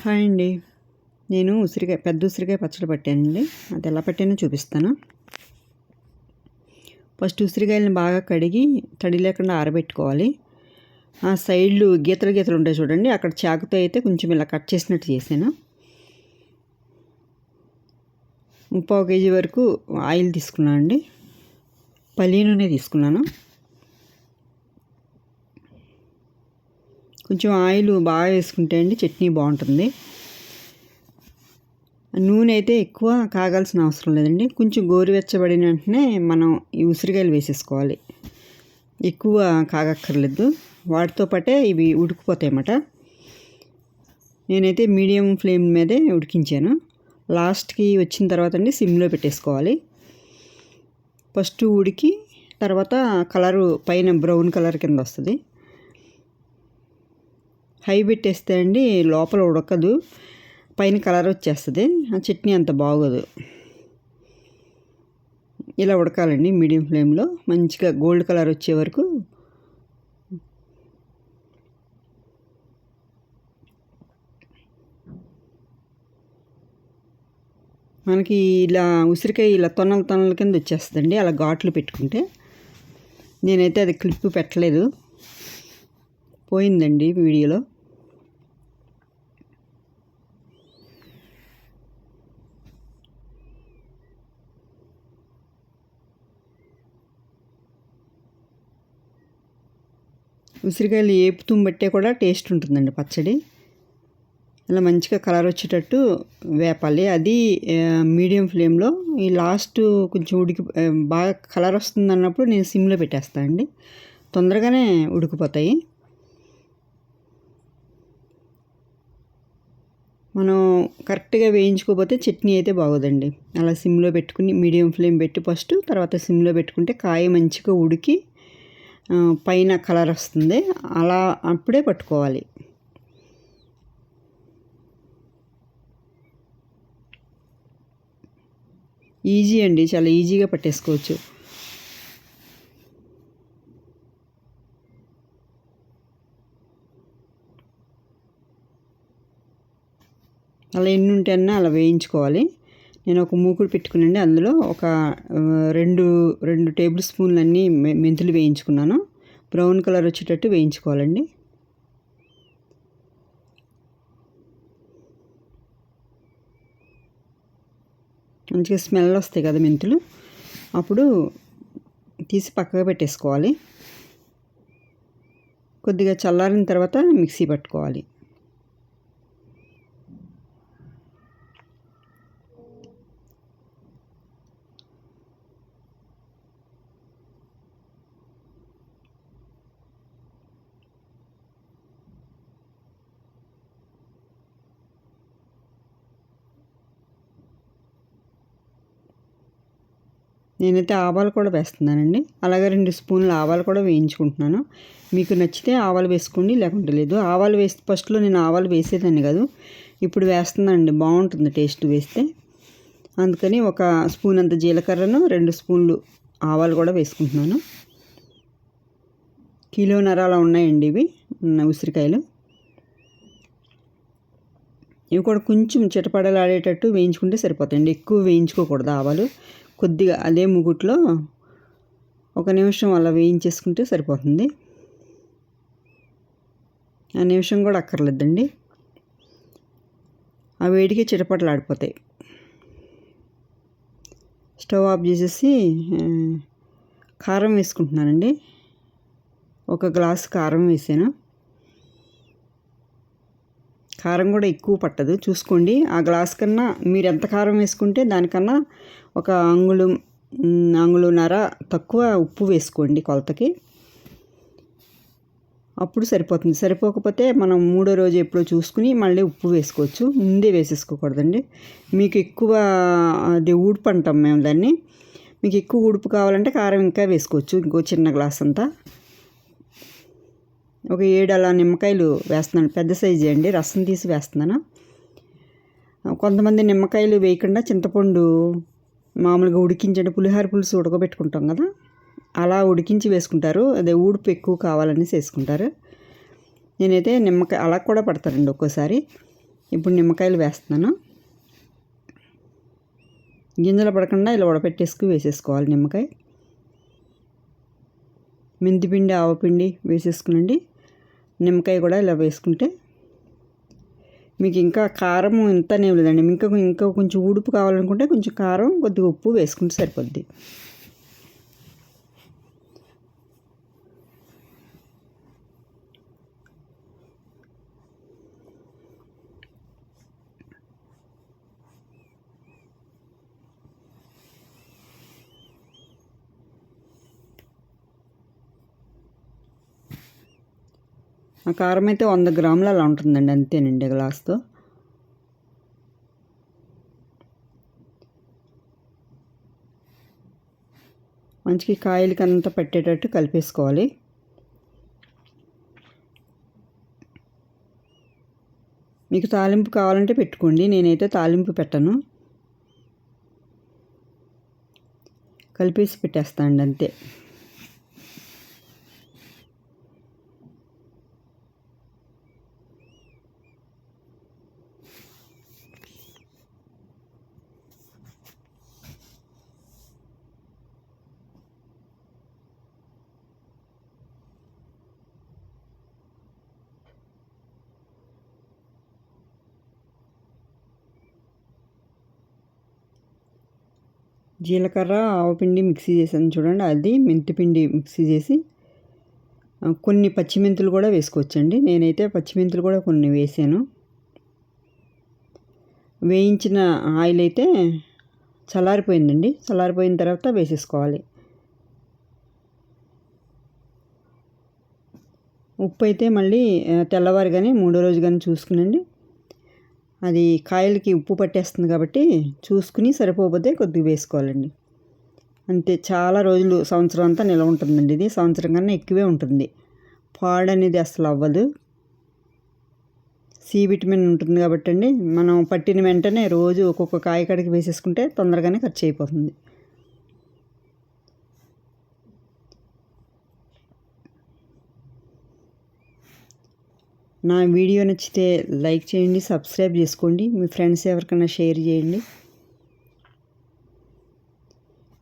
Hi అండి. నేను ఉసిరికాయ పెద్ద ఉసిరికాయ పచ్చడి పట్టానండి. అది ఎలా పట్టానో చూపిస్తాను. ఫస్ట్ ఉసిరికాయలను బాగా కడిగి తడి లేకుండా ఆరబెట్టుకోవాలి. ఆ సైడ్లు గీతలు గీతలు ఉంటాయి చూడండి. అక్కడ చాకుతో అయితే కొంచెం ఇలా కట్ చేసినట్టు చేశాను. ముప్పావు కేజీ వరకు ఆయిల్ తీసుకున్నాను అండి పల్లి నూనె తీసుకున్నాను. కొంచెం ఆయిల్ బాగా వేసుకుంటే అండి చట్నీ బాగుంటుంది. నూనె అయితే ఎక్కువ కాగాల్సిన అవసరం లేదండి. కొంచెం గోరువెచ్చబడిన వెంటనే మనం ఈ ఉసిరికాయలు వేసేసుకోవాలి. ఎక్కువ కాగక్కర్లేదు. వాటితో పాటే ఇవి ఉడికిపోతాయన్నమాట. నేనైతే మీడియం ఫ్లేమ్ మీదే ఉడికించాను. లాస్ట్కి వచ్చిన తర్వాత అండి సిమ్లో పెట్టేసుకోవాలి. ఫస్ట్ ఉడికి తర్వాత కలరు పైన బ్రౌన్ కలర్ కింద వస్తుంది. హై పెట్టేస్తే అండి లోపల ఉడకదు. పైన కలర్ వచ్చేస్తుంది. ఆ చట్నీ అంత బాగోదు. ఇలా ఉడకాలండి మీడియం ఫ్లేమ్లో. మంచిగా గోల్డ్ కలర్ వచ్చే వరకు మనకి ఇలా ఉసిరికాయ ఇలా తొన్నల తొన్నల కింద వచ్చేస్తుందండి. అలా ఘాట్లు పెట్టుకుంటే. నేనైతే అది క్లిప్ పెట్టలేదు. పోయిందండి వీడియోలో. ఉసిరికాయలు ఏపుతూ బట్టే కూడా టేస్ట్ ఉంటుందండి పచ్చడి. అలా మంచిగా కలర్ వచ్చేటట్టు వేపాలి. అది మీడియం ఫ్లేమ్లో ఈ లాస్ట్ కొంచెం ఉడికి బాగా కలర్ వస్తుంది అన్నప్పుడు నేను సిమ్లో పెట్టేస్తాను అండి. తొందరగానే ఉడికిపోతాయి. మనం కరెక్ట్గా వేయించుకోకపోతే చట్నీ అయితే బాగోదండి. అలా సిమ్లో పెట్టుకుని మీడియం ఫ్లేమ్ పెట్టి ఫస్ట్ తర్వాత సిమ్లో పెట్టుకుంటే కాయ మంచిగా ఉడికి పైన కలర్ వస్తుంది. అలా అప్పుడే పట్టుకోవాలి. ఈజీ అండి. చాలా ఈజీగా పట్టేసుకోవచ్చు. అలా ఎన్ని ఉంటేనా అలా వేయించుకోవాలి. నేను ఒక మూకుడు పెట్టుకునండి. అందులో ఒక రెండు రెండు టేబుల్ స్పూన్లు అన్నీ మెంతులు వేయించుకున్నాను. బ్రౌన్ కలర్ వచ్చేటట్టు వేయించుకోవాలండి. మంచిగా స్మెల్ వస్తాయి కదా మెంతులు. అప్పుడు తీసి పక్కగా పెట్టేసుకోవాలి. కొద్దిగా చల్లారిన తర్వాత మిక్సీ పట్టుకోవాలి. నేనైతే ఆవాలు కూడా వేస్తున్నానండి. అలాగే రెండు స్పూన్లు ఆవాలు కూడా వేయించుకుంటున్నాను. మీకు నచ్చితే ఆవాలు వేసుకోండి లేకుంటే లేదు. ఆవాలు వేసి ఫస్ట్లో నేను ఆవాలు వేసేదాన్ని కాదు. ఇప్పుడు వేస్తున్నానండి బాగుంటుంది టేస్ట్ వేస్తే. అందుకని ఒక స్పూన్ అంత జీలకర్రను రెండు స్పూన్లు ఆవాలు కూడా వేసుకుంటున్నాను. కిలో నరాలు ఉన్నాయండి ఇవి ఉసిరికాయలు. ఇవి కూడా కొంచెం చిటపడలాడేటట్టు వేయించుకుంటే సరిపోతాయండి. ఎక్కువ వేయించుకోకూడదు ఆవాలు. కొద్దిగా అదే ముగుట్లో ఒక నిమిషం అలా వేయించేసుకుంటే సరిపోతుంది. ఆ నిమిషం కూడా అక్కర్లేదండి. ఆ వేడికి చిటపట్లు ఆడిపోతాయి. స్టవ్ ఆఫ్ చేసేసి కారం వేసుకుంటున్నానండి. ఒక గ్లాస్ కారం వేసాను. కారం కూడా ఎక్కువ పట్టదు. చూసుకోండి. ఆ గ్లాస్ కన్నా మీరు ఎంత కారం వేసుకుంటే దానికన్నా ఒక అంగుళం అంగుళన్నర తక్కువ ఉప్పు వేసుకోండి కొలతకి. అప్పుడు సరిపోతుంది. సరిపోకపోతే మనం మూడో రోజు ఎప్పుడో చూసుకుని మళ్ళీ ఉప్పు వేసుకోవచ్చు. ముందే వేసేసుకోకూడదండి. మీకు ఎక్కువ అది ఊడుపు అంటాం మేము దాన్ని. మీకు ఎక్కువ ఉడుపు కావాలంటే కారం ఇంకా వేసుకోవచ్చు. ఇంకో చిన్న గ్లాస్ అంతా. ఒక ఏడు అలా నిమ్మకాయలు వేస్తున్నాను. పెద్ద సైజు అండి. రసం తీసి వేస్తున్నాను. కొంతమంది నిమ్మకాయలు వేయకుండా చింతపండు మామూలుగా ఉడికించండి పులిహార పులుసు ఉడకబెట్టుకుంటాం కదా అలా ఉడికించి వేసుకుంటారు. అదే ఊడుపు ఎక్కువ కావాలని వేసుకుంటారు నేనైతే నిమ్మకాయ అలా కూడా పడతానండి ఒక్కోసారి. ఇప్పుడు నిమ్మకాయలు వేస్తున్నాను. గింజలు పడకుండా ఇలా ఉడపెట్టేసుకు వేసేసుకోవాలి నిమ్మకాయ. మెంతిపిండి ఆవపిండి వేసేసుకునండి. నిమ్మకాయ కూడా ఇలా వేసుకుంటే మీకు ఇంకా కారం ఇంత లేదండి. ఇంకా ఇంకా కొంచెం ఉడుపు కావాలనుకుంటే కొంచెం కారం కొద్దిగా ఉప్పు వేసుకుంటే సరిపోద్ది. ఆ కారం అయితే వంద గ్రాములు అలా ఉంటుందండి అంతేనండి గ్లాస్తో. మంచికి కాయలకి అంతా పెట్టేటట్టు కలిపేసుకోవాలి. మీకు తాలింపు కావాలంటే పెట్టుకోండి నేనైతే తాలింపు పెట్టను. కలిపేసి పెట్టేస్తాను అంతే. జీలకర్ర ఆవపిండి మిక్సీ చేసాను చూడండి. అది మెంతిపిండి మిక్సీ చేసి కొన్ని పచ్చిమెంతులు కూడా వేసుకోవచ్చండి. నేనైతే పచ్చిమెంతులు కూడా కొన్ని వేసాను. వేయించిన ఆయిల్ అయితే చల్లారిపోయిందండి. చల్లారిపోయిన తర్వాత వేసేసుకోవాలి. ఉప్పు అయితే మళ్ళీ తెల్లవారు కానీ మూడో రోజు కానీ చూసుకునండి. అది కాయలకి ఉప్పు పట్టేస్తుంది కాబట్టి చూసుకుని సరిపోతే కొద్దిగా వేసుకోవాలండి. అంతే చాలా రోజులు సంవత్సరం అంతా నిల్వ ఉంటుందండి ఇది. సంవత్సరం కన్నా ఎక్కువే ఉంటుంది. పాడు అనేది అసలు అవ్వదు. సి విటమిన్ ఉంటుంది కాబట్టి అండి. మనం పట్టిన వెంటనే రోజు ఒక్కొక్క కాయ కడికి వేసేసుకుంటే తొందరగానే ఖర్చు అయిపోతుంది. నా వీడియో నచ్చితే లైక్ చేయండి సబ్స్క్రైబ్ చేసుకోండి. మీ ఫ్రెండ్స్ ఎవరికైనా షేర్ చేయండి.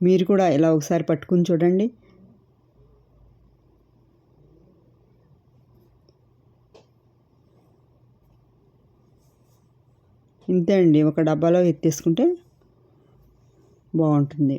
మీరు కూడా ఇలా ఒకసారి పట్టుకుని చూడండి. ఇంతే అండి. ఒక డబ్బాలో ఎత్తేసుకుంటే బాగుంటుంది.